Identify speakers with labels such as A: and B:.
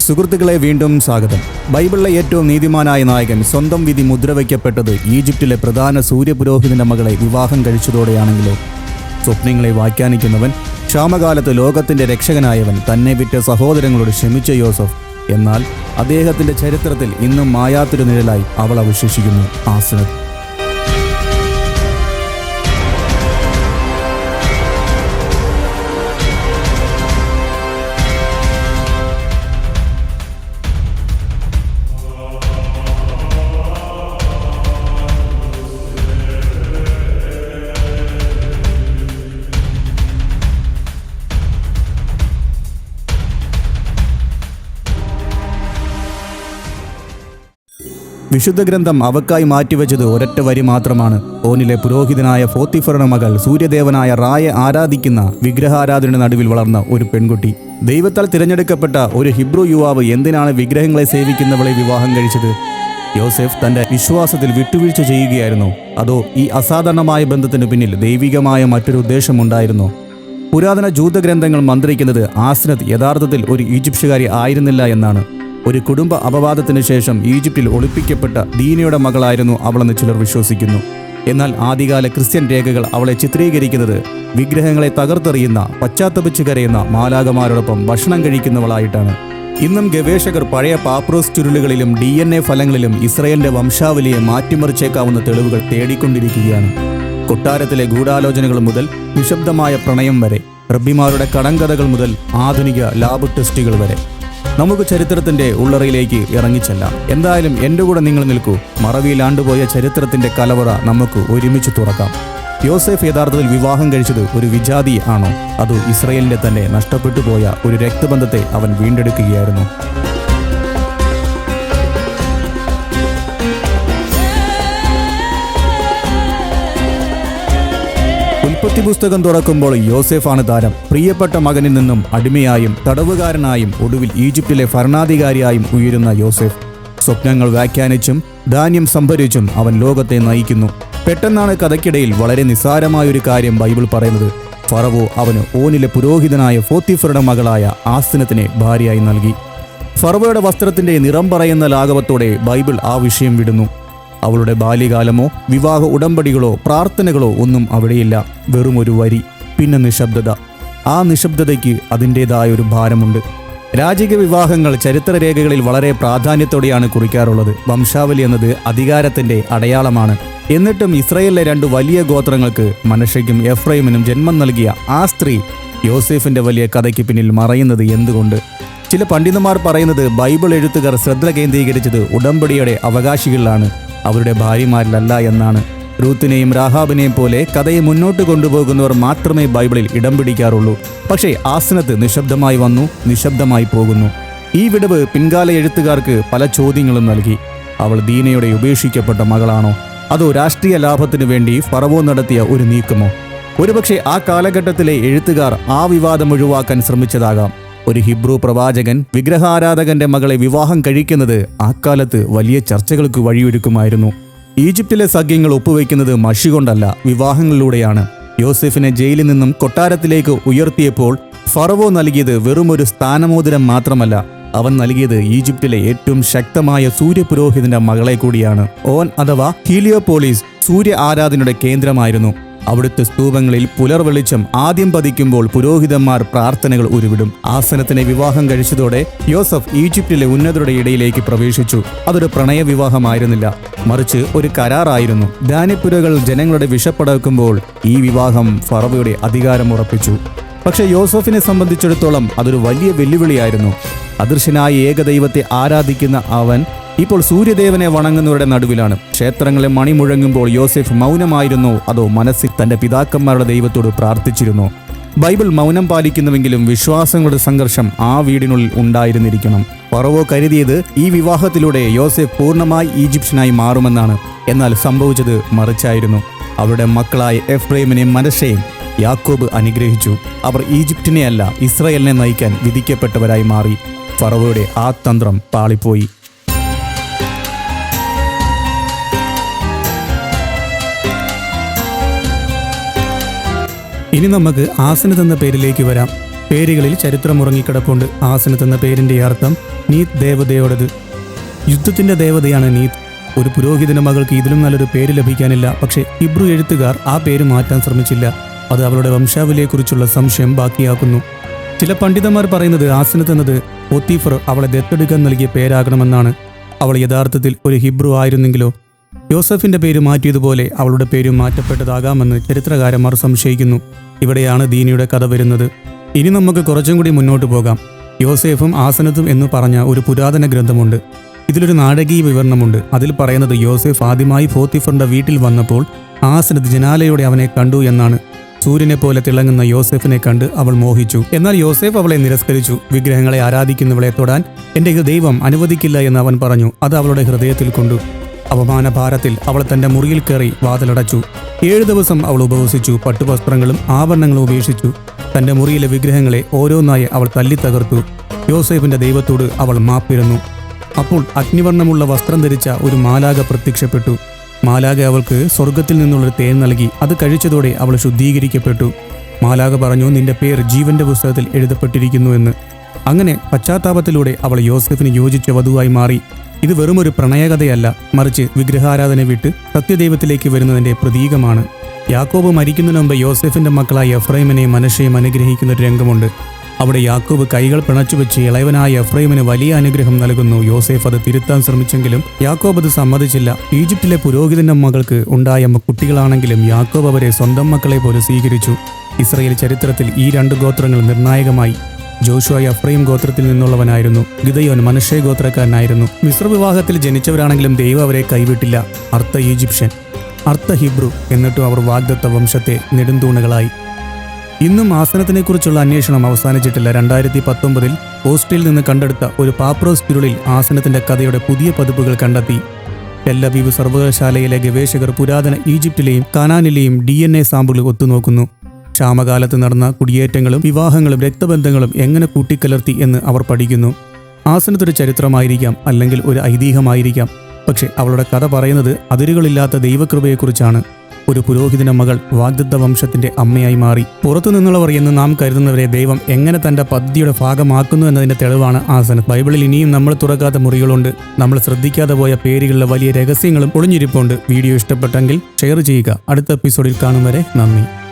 A: സുഹൃത്തുക്കളെ വീണ്ടും സ്വാഗതം. ബൈബിളിലെ ഏറ്റവും നീതിമാനായ നായകൻ സ്വന്തം വിധി മുദ്രവയ്ക്കപ്പെട്ടത് ഈജിപ്തിലെ പ്രധാന സൂര്യപുരോഹിതന്റെ മകളെ വിവാഹം കഴിച്ചതോടെയാണെങ്കിലോ? സ്വപ്നങ്ങളെ വ്യാഖ്യാനിക്കുന്നവൻ ക്ഷാമകാലത്ത് ലോകത്തിന്റെ രക്ഷകനായവൻ തന്നെ വിറ്റ സഹോദരങ്ങളോട് ക്ഷമിച്ച യോസഫ്. എന്നാൽ അദ്ദേഹത്തിന്റെ ചരിത്രത്തിൽ ഇന്നും മായാത്തൊരു നിഴലായി അവൾ അവശേഷിക്കുന്നു. ആസനത്ത് വിശുദ്ധ ഗ്രന്ഥം അവക്കായി മാറ്റിവെച്ചത് ഒരൊറ്റ വരി മാത്രമാണ്. ഓനിലെ പുരോഹിതനായ ഫോത്തിഫറുടെ മകൾ സൂര്യദേവനായ റായെ ആരാധിക്കുന്ന വിഗ്രഹാരാധനയുടെ നടുവിൽ വളർന്ന ഒരു പെൺകുട്ടി. ദൈവത്താൽ തിരഞ്ഞെടുക്കപ്പെട്ട ഒരു ഹിബ്രു യുവാവ് എന്തിനാണ് വിഗ്രഹങ്ങളെ സേവിക്കുന്നവളെ വിവാഹം കഴിച്ചത്? യോസെഫ് തന്റെ വിശ്വാസത്തിൽ വിട്ടുവീഴ്ച ചെയ്യുകയായിരുന്നു. അതോ ഈ അസാധാരണമായ ബന്ധത്തിന് പിന്നിൽ ദൈവികമായ മറ്റൊരു ഉദ്ദേശമുണ്ടായിരുന്നു? പുരാതന ജൂതഗ്രന്ഥങ്ങൾ മന്ത്രിക്കുന്നത് ആസ്നത് യഥാർത്ഥത്തിൽ ഒരു ഈജിപ്ഷ്യകാരി ആയിരുന്നില്ല എന്നാണ്. ഒരു കുടുംബ അപവാദത്തിന് ശേഷം ഈജിപ്തിൽ ഒളിപ്പിക്കപ്പെട്ട ദീനയുടെ മകളായിരുന്നു അവളെന്ന് ചിലർ വിശ്വസിക്കുന്നു. എന്നാൽ ആദ്യകാല ക്രിസ്ത്യൻ രേഖകൾ അവളെ ചിത്രീകരിക്കുന്നത് വിഗ്രഹങ്ങളെ തകർത്തെറിയുന്ന പശ്ചാത്തപിച്ചു കരയുന്ന മാലാകമാരോടൊപ്പം ഭക്ഷണം കഴിക്കുന്നവളായിട്ടാണ്. ഇന്നും ഗവേഷകർ പഴയ പാപ്രോസ് ചുരുളുകളിലും ഡി എൻ എ ഫലങ്ങളിലും ഇസ്രയേലിന്റെ വംശാവലിയെ മാറ്റിമറിച്ചേക്കാവുന്ന തെളിവുകൾ തേടിക്കൊണ്ടിരിക്കുകയാണ്. കൊട്ടാരത്തിലെ ഗൂഢാലോചനകൾ മുതൽ നിശബ്ദമായ പ്രണയം വരെ റബ്ബിമാരുടെ കടങ്കഥകൾ മുതൽ ആധുനിക ലാബ് ടെസ്റ്റുകൾ വരെ. നമുക്ക് ചരിത്രത്തിന്റെ ഉള്ളറയിലേക്ക് ഇറങ്ങിച്ചെല്ലാം. എന്തായാലും എന്റെ കൂടെ നിങ്ങൾ നിൽക്കൂ. മറവിയിലാണ്ടുപോയ ചരിത്രത്തിന്റെ കലവറ നമുക്ക് ഒരുമിച്ച് തുറക്കാം. യോസെഫ് യഥാർത്ഥത്തിൽ വിവാഹം കഴിച്ചത് ഒരു വിജാതി ആണോ? അതോ ഇസ്രയേലിന്റെ തന്നെ നഷ്ടപ്പെട്ടു പോയ ഒരു രക്തബന്ധത്തെ അവൻ വീണ്ടെടുക്കുകയായിരുന്നു? ഉൽപ്പത്തി പുസ്തകം തുറക്കുമ്പോൾ യോസെഫാണ് താരം. പ്രിയപ്പെട്ട മകനിൽ നിന്നും അടിമയായും തടവുകാരനായും ഒടുവിൽ ഈജിപ്തിലെ ഭരണാധികാരിയായും ഉയരുന്ന യോസെഫ്. സ്വപ്നങ്ങൾ വ്യാഖ്യാനിച്ചും ധാന്യം സംഭരിച്ചും അവൻ ലോകത്തെ നയിക്കുന്നു. പെട്ടെന്നാണ് കഥയ്ക്കിടയിൽ വളരെ നിസ്സാരമായൊരു കാര്യം ബൈബിൾ പറയുന്നത്. ഫറവോ അവന് ഓനിലെ പുരോഹിതനായ ഫോത്തിഫറുടെ മകളായ ആസ്തിനത്തിനെ ഭാര്യയായി നൽകി. ഫറവയുടെ വസ്ത്രത്തിന്റെ നിറം പറയുന്ന ലാഘവത്തോടെ ബൈബിൾ ആ വിഷയം വിടുന്നു. അവളുടെ ബാല്യകാലമോ വിവാഹ ഉടമ്പടികളോ പ്രാർത്ഥനകളോ ഒന്നും അവിടെയില്ല. വെറും ഒരു വരി. പിന്നെ നിശബ്ദത. ആ നിശബ്ദതയ്ക്ക് അതിന്റെതായ ഒരു ഭാരമുണ്ട്. രാജകീയ വിവാഹങ്ങൾ ചരിത്രരേഖകളിൽ വളരെ പ്രാധാന്യത്തോടെയാണ് കുറിക്കാറുള്ളത്. വംശാവലി എന്നത് അധികാരത്തിന്റെ അടയാളമാണ്. എന്നിട്ടും ഇസ്രയേലിലെ രണ്ട് വലിയ ഗോത്രങ്ങൾക്ക് മനഷയ്ക്കും എഫ്രൈമിനും ജന്മം നൽകിയ ആ സ്ത്രീ യോസേഫിന്റെ വലിയ കഥയ്ക്ക് പിന്നിൽ മറയുന്നത് എന്തുകൊണ്ട്? ചില പണ്ഡിതന്മാർ പറയുന്നത് ബൈബിൾ എഴുത്തുകാർ ശ്രദ്ധ കേന്ദ്രീകരിച്ചത് ഉടമ്പടിയുടെ അവകാശികളിലാണ്. അവരുടെ ഭാര്യമാരിലല്ല എന്നാണ്. റൂത്തിനെയും രാഹാബിനെയും പോലെ കഥയെ മുന്നോട്ട് കൊണ്ടുപോകുന്നവർ മാത്രമേ ബൈബിളിൽ ഇടം പിടിക്കാറുള്ളൂ. പക്ഷേ ആസനത്ത് നിശബ്ദമായി വന്നു നിശബ്ദമായി പോകുന്നു. ഈ വിടവ് പിൻകാല എഴുത്തുകാർക്ക് പല ചോദ്യങ്ങളും നൽകി. അവൾ ദീനയുടെ ഉപേക്ഷിക്കപ്പെട്ട മകളാണോ? അതോ രാഷ്ട്രീയ ലാഭത്തിനു വേണ്ടി ഫറവോ നടത്തിയ ഒരു നീക്കമോ? ഒരുപക്ഷെ ആ കാലഘട്ടത്തിലെ എഴുത്തുകാർ ആ വിവാദം ഒഴിവാക്കാൻ ശ്രമിച്ചതാകാം. ഒരു ഹിബ്രു പ്രവാചകൻ വിഗ്രഹാരാധകന്റെ മകളെ വിവാഹം കഴിക്കുന്നത് അക്കാലത്ത് വലിയ ചർച്ചകൾക്ക് വഴിയൊരുക്കുമായിരുന്നു. ഈജിപ്തിലെ സഖ്യങ്ങൾ ഒപ്പുവെക്കുന്നത് മഷി കൊണ്ടല്ല വിവാഹങ്ങളിലൂടെയാണ്. യോസെഫിനെ ജയിലിൽ നിന്നും കൊട്ടാരത്തിലേക്ക് ഉയർത്തിയപ്പോൾ ഫറവോ നൽകിയത് വെറുമൊരു സ്ഥാനമോതിരം മാത്രമല്ല അവൻ നൽകിയത് ഈജിപ്തിലെ ഏറ്റവും ശക്തമായ സൂര്യപുരോഹിതന്റെ മകളെ കൂടിയാണ്. ഓൻ അഥവാ ഹീലിയോപോളിസ് സൂര്യ ആരാധനയുടെ കേന്ദ്രമായിരുന്നു. അവിടുത്തെ സ്തൂപങ്ങളിൽ പുലർവെളിച്ചം ആദ്യം പതിക്കുമ്പോൾ പുരോഹിതന്മാർ പ്രാർത്ഥനകൾ ഉരുവിടും. ആസനത്തിനെ വിവാഹം കഴിച്ചതോടെ യോസഫ് ഈജിപ്തിലെ ഉന്നതരുടെ ഇടയിലേക്ക് പ്രവേശിച്ചു. അതൊരു പ്രണയ വിവാഹമായിരുന്നില്ല മറിച്ച് ഒരു കരാറായിരുന്നു. ധാന്യപ്പുരകൾ ജനങ്ങളുടെ വിഷപ്പടക്കുമ്പോൾ ഈ വിവാഹം ഫറവയുടെ അധികാരം ഉറപ്പിച്ചു. പക്ഷെ യോസഫിനെ സംബന്ധിച്ചിടത്തോളം അതൊരു വലിയ വെല്ലുവിളിയായിരുന്നു. അദൃശ്യനായ ഏകദൈവത്തെ ആരാധിക്കുന്ന അവൻ ഇപ്പോൾ സൂര്യദേവനെ വണങ്ങുന്നവരുടെ നടുവിലാണ്. ക്ഷേത്രങ്ങളെ മണിമുഴങ്ങുമ്പോൾ യോസെഫ് മൗനമായിരുന്നോ. അതോ മനസ്സിൽ തന്റെ പിതാക്കന്മാരുടെ ദൈവത്തോട് പ്രാർത്ഥിച്ചിരുന്നോ. ബൈബിൾ മൗനം പാലിക്കുന്നുവെങ്കിലും വിശ്വാസങ്ങളുടെ സംഘർഷം ആ വീടിനുള്ളിൽ ഉണ്ടായിരുന്നിരിക്കണം. പറവോ കരുതിയത് ഈ വിവാഹത്തിലൂടെ യോസെഫ് പൂർണമായി ഈജിപ്ഷ്യനായി മാറുമെന്നാണ്. എന്നാൽ സംഭവിച്ചത് മറിച്ചായിരുന്നു. അവരുടെ മക്കളായ എഫ്രൈമിനെയും മനസ്സെയും യാക്കോബ് അനുഗ്രഹിച്ചു. അവർ ഈജിപ്തിനെയല്ല ഇസ്രയേലിനെ നയിക്കാൻ വിധിക്കപ്പെട്ടവരായി മാറി. ഫറവോയുടെ ആ തന്ത്രം പാളിപ്പോയി. ഇനി നമുക്ക് ആസനത്ത് എന്ന പേരിലേക്ക് വരാം. പേരുകളിൽ ചരിത്രം ചരിത്രമുറങ്ങിക്കിടപ്പുണ്ട് ആസനത്ത് എന്ന പേരിന്റെ അർത്ഥം നീത് ദേവതയോടത്. യുദ്ധത്തിന്റെ ദേവതയാണ് നീത്. ഒരു പുരോഹിതന്റെ മകൾക്ക് ഇതിലും നല്ലൊരു പേര് ലഭിക്കാനില്ല. പക്ഷേ ഇബ്രു എഴുത്തുകാർ ആ പേര് മാറ്റാൻ ശ്രമിച്ചില്ല. അത് അവളുടെ വംശാവലിയെക്കുറിച്ചുള്ള സംശയം ബാക്കിയാക്കുന്നു. ചില പണ്ഡിതന്മാർ പറയുന്നത് ആസനത്ത് എന്നത് ഒത്തീഫർ അവളെ ദത്തെടുക്കാൻ നൽകിയ പേരാകണമെന്നാണ്. അവൾ യഥാർത്ഥത്തിൽ ഒരു ഹിബ്രു ആയിരുന്നെങ്കിലോ? യോസഫിന്റെ പേര് മാറ്റിയതുപോലെ അവളുടെ പേരും മാറ്റപ്പെട്ടതാകാമെന്ന് ചരിത്രകാരന്മാർ സംശയിക്കുന്നു ഇവിടെയാണ് ദീനിയുടെ കഥ വരുന്നത്. ഇനി നമുക്ക് കുറച്ചും കൂടി മുന്നോട്ട് പോകാം. യോസേഫും ആസനത്തും എന്ന് പറഞ്ഞ ഒരു പുരാതന ഗ്രന്ഥമുണ്ട്. ഇതിലൊരു നാടകീയ വിവരണമുണ്ട്. അതിൽ പറയുന്നത് യോസേഫ് ആദ്യമായി ഫോത്തിഫറിന്റെ വീട്ടിൽ വന്നപ്പോൾ ആസനത്ത് ജനാലയോടെ അവനെ കണ്ടു എന്നാണ്. സൂര്യനെ പോലെ തിളങ്ങുന്ന യോസെഫിനെ കണ്ട് അവൾ മോഹിച്ചു. എന്നാൽ യോസേഫ് അവളെ നിരസ്കരിച്ചു. വിഗ്രഹങ്ങളെ ആരാധിക്കുന്നവളെ തൊടാൻ എന്റെ ദൈവം അനുവദിക്കില്ല എന്ന് അവൻ പറഞ്ഞു. അത് അവളുടെ ഹൃദയത്തിൽ കൊണ്ടു. അവമാന ഭാരത്തിൽ അവൾ തന്റെ മുറിയിൽ കയറി വാതിലടച്ചു. ഏഴു ദിവസം അവൾ ഉപവസിച്ചു പട്ടുവസ്ത്രങ്ങളും ആഭരണങ്ങളും ഉപേക്ഷിച്ചു. തന്റെ മുറിയിലെ വിഗ്രഹങ്ങളെ ഓരോന്നായി അവൾ തല്ലി തകർത്തു. യോസേഫിന്റെ ദൈവത്തോട് അവൾ മാപ്പിരുന്നു. അപ്പോൾ അഗ്നിവർണമുള്ള വസ്ത്രം ധരിച്ച ഒരു മാലാക പ്രത്യക്ഷപ്പെട്ടു. മാലാക അവൾക്ക് സ്വർഗത്തിൽ നിന്നുള്ളൊരു തേൻ നൽകി അത് കഴിച്ചതോടെ അവൾ ശുദ്ധീകരിക്കപ്പെട്ടു. മാലാക പറഞ്ഞു നിന്റെ പേർ ജീവന്റെ പുസ്തകത്തിൽ എഴുതപ്പെട്ടിരിക്കുന്നു എന്ന്. അങ്ങനെ പശ്ചാത്താപത്തിലൂടെ അവൾ യോസഫിന് യോജിച്ച വധുവായി മാറി. ഇത് വെറുമൊരു പ്രണയകഥയല്ല മറിച്ച് വിഗ്രഹാരാധന വിട്ട് സത്യദൈവത്തിലേക്ക് വരുന്നതിന്റെ പ്രതീകമാണ്. യാക്കോബ് മരിക്കുന്നതിന് മുമ്പ് യോസഫിന്റെ മക്കളായ എഫ്രൈമിനെയും മനുഷ്യയും അനുഗ്രഹിക്കുന്ന ഒരു രംഗമുണ്ട്. അവിടെ യാക്കോബ് കൈകൾ പിണച്ചുവെച്ച് ഇളയവനായ എഫ്രൈമിന് വലിയ അനുഗ്രഹം നൽകുന്നു. യോസേഫ് അത് തിരുത്താൻ ശ്രമിച്ചെങ്കിലും യാക്കോബ് അത് സമ്മതിച്ചില്ല. ഈജിപ്തിലെ പുരോഹിതന്റെ മകൾക്ക് ഉണ്ടായ കുട്ടികളാണെങ്കിലും യാക്കോബ് അവരെ സ്വന്തം മക്കളെ പോലെ സ്വീകരിച്ചു. ഇസ്രയേൽ ചരിത്രത്തിൽ ഈ രണ്ട് ഗോത്രങ്ങൾ നിർണായകമായി. ജോഷുവ എഫ്രൈം ഗോത്രത്തിൽ നിന്നുള്ളവനായിരുന്നു. ഗിതയോൻ മനുഷ്യ ഗോത്രക്കാരനായിരുന്നു. മിശ്ര വിവാഹത്തിൽ ജനിച്ചവരാണെങ്കിലും ദൈവം അവരെ കൈവിട്ടില്ല. അർത്ഥ ഈജിപ്ഷ്യൻ അർത്ഥ ഹിബ്രു എന്നിട്ടും അവർ വാഗ്ദത്ത വംശത്തെ നെടുന്തൂണുകളായി. ഇന്നും ആസനത്തിനെക്കുറിച്ചുള്ള അന്വേഷണം അവസാനിച്ചിട്ടില്ല. രണ്ടായിരത്തി പത്തൊമ്പതിൽ പോസ്റ്റിൽ നിന്ന് കണ്ടെടുത്ത ഒരു പാപ്രോസ് ചുരുളിൽ ആസനത്തിന്റെ കഥയുടെ പുതിയ പതിപ്പുകൾ കണ്ടെത്തി. ടെല്ലബീബ് സർവകലാശാലയിലെ ഗവേഷകർ പുരാതന ഈജിപ്തിലെയും കാനാനിലെയും ഡി എൻ എ സാമ്പിളുകൾ ഒത്തുനോക്കുന്നു. ക്ഷാമകാലത്ത് നടന്ന കുടിയേറ്റങ്ങളും വിവാഹങ്ങളും രക്തബന്ധങ്ങളും എങ്ങനെ കൂട്ടിക്കലർത്തി എന്ന് അവർ പഠിക്കുന്നു. ആസനത്തൊരു ചരിത്രമായിരിക്കാം അല്ലെങ്കിൽ ഒരു ഐതിഹ്യമായിരിക്കാം. പക്ഷെ അവളുടെ കഥ പറയുന്നത് അതിരുകളില്ലാത്ത ദൈവകൃപയെക്കുറിച്ചാണ്. ഒരു പുരോഹിതന മകൾ വാഗ്ദത്ത വംശത്തിന്റെ അമ്മയായി മാറി. പുറത്തു നിന്നുള്ളവർ എന്ന് നാം കരുതുന്നവരെ ദൈവം എങ്ങനെ തന്റെ പദ്ധതിയുടെ ഭാഗമാക്കുന്നു എന്നതിന്റെ തെളിവാണ് ആസനം. ബൈബിളിൽ ഇനിയും നമ്മൾ തുറക്കാത്ത മുറികളുണ്ട്. നമ്മൾ ശ്രദ്ധിക്കാതെ പോയ പേരുകളിലെ വലിയ രഹസ്യങ്ങളും ഒളിഞ്ഞിരിപ്പുണ്ട്. വീഡിയോ ഇഷ്ടപ്പെട്ടെങ്കിൽ ഷെയർ ചെയ്യുക. അടുത്ത എപ്പിസോഡിൽ കാണും വരെ നന്ദി.